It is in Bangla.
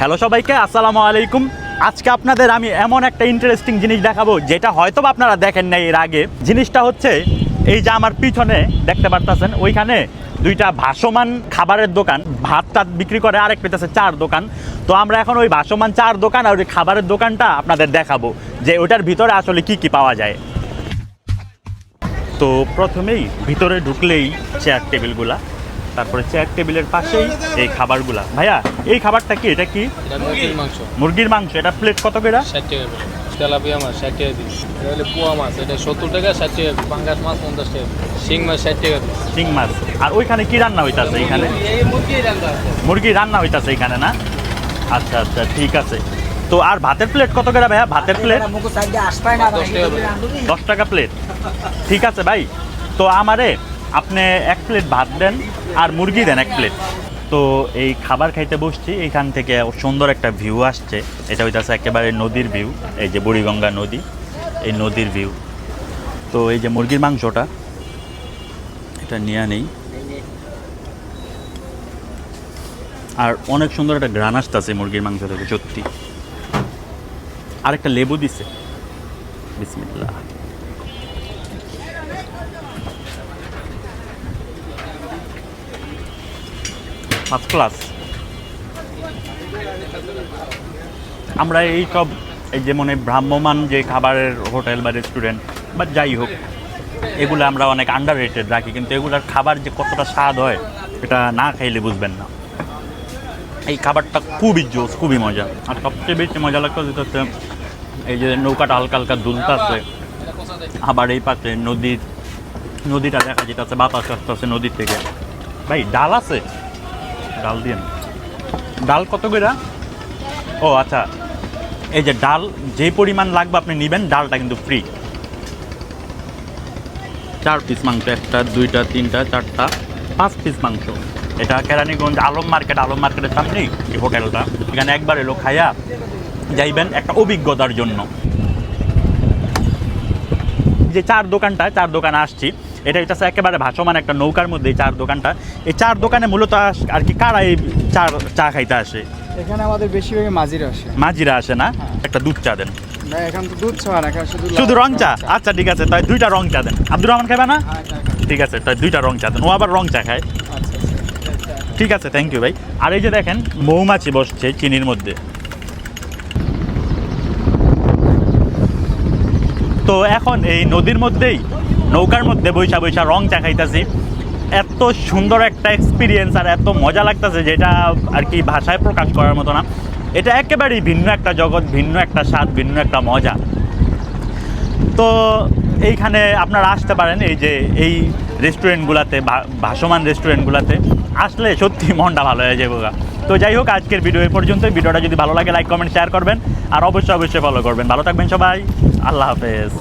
হ্যালো সবাইকে, আসসালামু আলাইকুম। আজকে আপনাদের আমি এমন একটা ইন্টারেস্টিং জিনিস দেখাবো, যেটা হয়তো আপনারা দেখেন নাই এর আগে। জিনিসটা হচ্ছে, এই যে আমার পিছনে, দেখতে পারতেছেন, ওইখানে দুইটা ভাসমান খাবারের দোকান। ভাত টাত বিক্রি করে আরেক হচ্ছে চার দোকান। তো আমরা এখন ওই ভাসমান চার দোকান আর ওই খাবারের দোকানটা আপনাদের দেখাবো, যে ওটার ভিতরে আসলে কি কি পাওয়া যায়। তো প্রথমেই ভিতরে ঢুকলেই চেয়ার টেবিলগুলা তারপরে চেয়ার টেবিলের পাশেই এই খাবারগুলা। ভাইয়া এই খাবারটা কি? এটা কি? মুরগির মাংস। মুরগির মাংস। এটা প্লেট কত করে? ষাট টাকা করে। তেলাপিয়া মাছ ষাট টাকা পিস এটা হলে পোয়া মাছ। এটা সত্তর টাকা ষাট টাকা পিস পাঙ্গাস মাছ পঞ্চাশ টাকা শিং মাছ ষাট টাকা পিস শিং মাছ। আর ওইখানে কি রান্না হইতাছে এখানে মুরগি রান্না আছে। মুরগি রান্না হইতাছে এখানে না? আচ্ছা আচ্ছা ঠিক আছে। তো আর ভাতের প্লেট কত করে ভাইয়া? ভাতের প্লেট টাকা দশ টাকা প্লেট ঠিক আছে ভাই। তো আমারে আপনি এক প্লেট ভাত দেন আর মুরগি দেন এক প্লেট তো এই খাবার খাইতে বসছি, এইখান থেকে সুন্দর একটা ভিউ আসছে। এটা হইতাছে একেবারে নদীর ভিউ এই যে বুড়িগঙ্গা নদী, এই নদীর ভিউ তো এই যে মুরগির মাংসটা, এটা নিয়ে নেই। আর অনেক সুন্দর একটা গ্রান আসতেছে মুরগির মাংস থেকে, সত্যি। আর একটা লেবু দিছে। বিসমিল্লাহ। First class. আমরা এই সব এই মনে ভ্রাম্যমান যে খাবারের হোটেল বা রেস্টুরেন্ট বা যাই হোক, এগুলো আমরা অনেক আন্ডার রেটেড রাখি, কিন্তু এগুলোর খাবার যে কতটা স্বাদ হয়, এটা না খাইলে বুঝবেন না। এই খাবারটা খুবই জোস, খুবই মজা। আর সবচেয়ে বেশি মজা লাগতো যেটা হচ্ছে, এই যে নৌকাটা হালকা হালকা দুলতাছে আবার এই পাশে নদীর, নদীটা দেখা যেতেছে, বাতাস আসতেছে নদীর থেকে। ভাই, ডাল আছে? ডাল দিয়ে ডাল কত করে? ও আচ্ছা। এই যে ডাল, যে পরিমাণ লাগবে আপনি নেবেন, ডালটা কিন্তু ফ্রি চার পিস মাংস, একটা, দুইটা, তিনটা, চারটা, পাঁচ পিস মাংস। এটা কেরানীগঞ্জ আলম মার্কেট। আলম মার্কেটের সামনেই এই হোটেলটা। এখানে একবার এলো খাইয়া যাইবেন একটা অভিজ্ঞতার জন্য। যে চার দোকানটা চার দোকানে আসছি এটা হচ্ছে একেবারে ভাসমান একটা নৌকার মধ্যে এই চার দোকানটা। এই চার দোকানে মূলত আর কি কারা এই চার চা খাইতে আসে? এখানে আমাদের বেশিরভাগই মাঝিরা আসে। মাঝিরা আসে না? একটা দুধ চা দেন। শুধু রং চা? আচ্ছা ঠিক আছে তাই দুইটা রং চা দেন। আব্দুর রহমান খাবে না? হ্যাঁ। ঠিক আছে তাই দুইটা রং চা দেন। ও আবার রং চা খায়। আচ্ছা আচ্ছা। ঠিক আছে থ্যাংক ইউ ভাই। আর এই যে দেখেন মৌমাছি বসছে চিনির মধ্যে। তো এখন এই নদীর মধ্যেই, নৌকার মধ্যে বৈশা বৈশা রং চা খাইতেছি এত সুন্দর একটা এক্সপিরিয়েন্স আর এত মজা লাগতেছে যেটা আর কি ভাষায় প্রকাশ করার মতো না। এটা একেবারেই ভিন্ন একটা জগৎ, ভিন্ন একটা স্বাদ, ভিন্ন একটা মজা। তো এইখানে আপনারা আসতে পারেন এই যে এই রেস্টুরেন্টগুলোতে ভাসমান রেস্টুরেন্টগুলোতে। আসলে সত্যি মনটা ভালো হয়ে যাবে। তো যাই হোক, আজকের ভিডিও এই পর্যন্ত ভিডিওটা যদি ভালো লাগে লাইক কমেন্ট শেয়ার করবেন। আর অবশ্যই অবশ্যই ফলো করবেন। ভালো থাকবেন সবাই। আল্লাহ হাফেজ